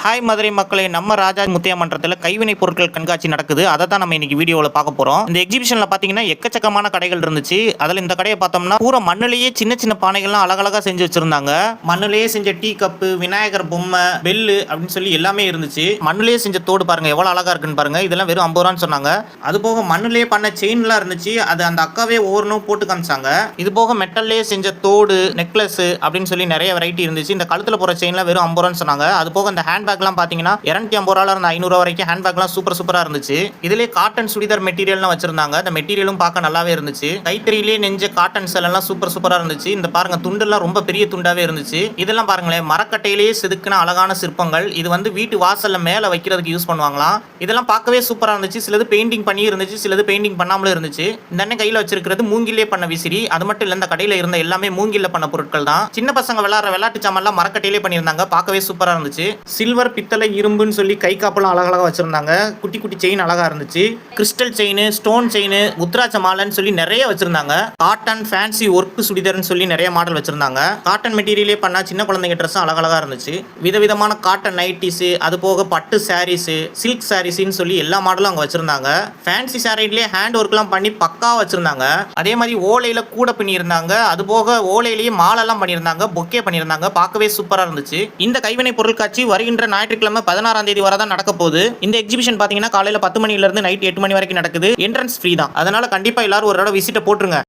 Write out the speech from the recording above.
Hi Madurai மக்களே நம்ம ராஜா முத்தியா மன்றத்தில் கைவினை பொருட்கள் கண்காட்சி நடக்குது. அதை தான் நம்ம இன்னைக்கு வீடியோவில் பார்க்க போகிறோம் இந்த எக்ஸிபிஷனில் பார்த்தீங்கன்னா எக்கச்சக்கமான கடைகள் இருந்துச்சு. அதில் இந்த கடையை பார்த்தோம்னா பூரா மண்ணிலேயே சின்ன சின்ன பானைகள்லாம் அழகழகாக செஞ்சு வச்சிருந்தாங்க. மண்ணிலேயே செஞ்ச டீ கப்பு விநாயகர் பொம்மை பெல்லு அப்படின்னு சொல்லி எல்லாமே இருந்துச்சு. மண்ணிலேயே செஞ்ச தோடு பாருங்க எவ்வளோ அழகா இருக்குன்னு பாருங்க. இதெல்லாம் வெறும் ஐம்பது ரூபான்னு சொன்னாங்க. அது போக மண்ணிலேயே பண்ண செயின்லாம் இருந்துச்சு. அது அந்த அக்காவே ஒவ்வொன்றும் போட்டு காமிச்சாங்க. இது போக மெட்டல்லே செஞ்ச தோடு நெக்லஸ் அப்படின்னு சொல்லி நிறைய வெரைட்டி இருந்துச்சு. இந்த கழுத்தில் போகிற செயின்லாம் வெறும் ஐம்பது ரூபான்னு சொன்னாங்க. அது போக அந்த ஹேண்ட் ஹேண்ட்பேக்லாம் பார்த்தீங்கன்னா இரநூத்தி ஐம்பது ரூபால இருந்து ஐநூறுரூவா வரைக்கும் ஹேண்ட்பேக்லாம் சூப்பர் சூப்பராக இருந்துச்சு. இதுலேயே காட்டன் சுடிதார் மெட்டீரியல்லாம் வச்சிருந்தாங்க. அந்த மெட்டீரியலும் பார்க்க நல்லாவே இருந்துச்சு. கைத்தறியிலே நெஞ்ச காட்டன் செல்லாம் சூப்பர் சூப்பராக இருந்துச்சு. இந்த பாருங்க துண்டெல்லாம் ரொம்ப பெரிய துண்டாவே இருந்துச்சு. இதெல்லாம் பாருங்களேன் மரக்கட்டையிலேயே செதுக்கின அழகான சிற்பங்கள். இது வந்து வீட்டு வாசல்ல மேலே வைக்கிறதுக்கு யூஸ் பண்ணுவாங்களாம். இதெல்லாம் பார்க்கவே சூப்பராக இருந்துச்சு. சிலது பெயிண்டிங் பண்ணி இருந்துச்சு. சிலது பெயிண்டிங் பண்ணாமலும் இருந்துச்சு. இந்த அண்ணன் கையில் வச்சிருக்கிறது மூங்கிலே பண்ண விசிறி. அது மட்டும் இல்லை இந்த கடையில் இருந்த எல்லாமே மூங்கில பண்ண பொருட்கள் தான். சின்ன பசங்க விளாட்ற விளையாட்டு சாமான்லாம் மரக்கட்டையிலே பண்ணியிருந்தாங்க. பார்க்கவே சூப்பராக இருந்துச்சு. சில்வர் பித்தளை இரும்புன்னு சொல்லி கை காப்பெல்லாம் அழகழகாக வச்சுருந்தாங்க. குட்டி குட்டி செயின் அழகாக இருந்துச்சு. Crystal chain stone chain rudraksha மாலைன்னு சொல்லி நிறைய வச்சுருந்தாங்க. காட்டன் ஃபேன்சி ஒர்க் சுடிதர்னு சொல்லி நிறைய மாடல் வச்சுருந்தாங்க. காட்டன் மெட்டீரியலே பண்ணால் சின்ன குழந்தைங்க ட்ரெஸ்ஸும் அழகழகாக இருந்துச்சு. விதவிதமான காட்டன் நைட்டிஸு அது போக பட்டு சாரீஸு சில்க் சாரீஸ்னு சொல்லி எல்லா மாடலும் அங்கே வச்சிருந்தாங்க. ஃபேன்சி சாரீட்லேயே ஹேண்ட் ஒர்க்லாம் பண்ணி பக்கா வச்சுருந்தாங்க. அதே மாதிரி ஓலையில் கூட பண்ணியிருந்தாங்க அது போக ஓலையிலேயே மாலெல்லாம் பண்ணியிருந்தாங்க. பொக்கே பண்ணியிருந்தாங்க. பார்க்கவே சூப்பராக இருந்துச்சு. இந்த கைவினை பொருள் காட்சி வருகின்ற ஞாயிற்றுக்கிழமை பதினாறாம் தேதி வரை தான் நடக்க போகுது. இந்த எக்ஸிபிஷன் பாத்தீங்கன்னா காலையில பத்து மணில இருந்து நைட் எட்டு மணி வரைக்கும் நடக்குது. என்ட்ரன்ஸ் ஃப்ரீ தான். அதனால கண்டிப்பா எல்லாரும் ஒரு தடவை விசிட்ட போட்டுருங்க.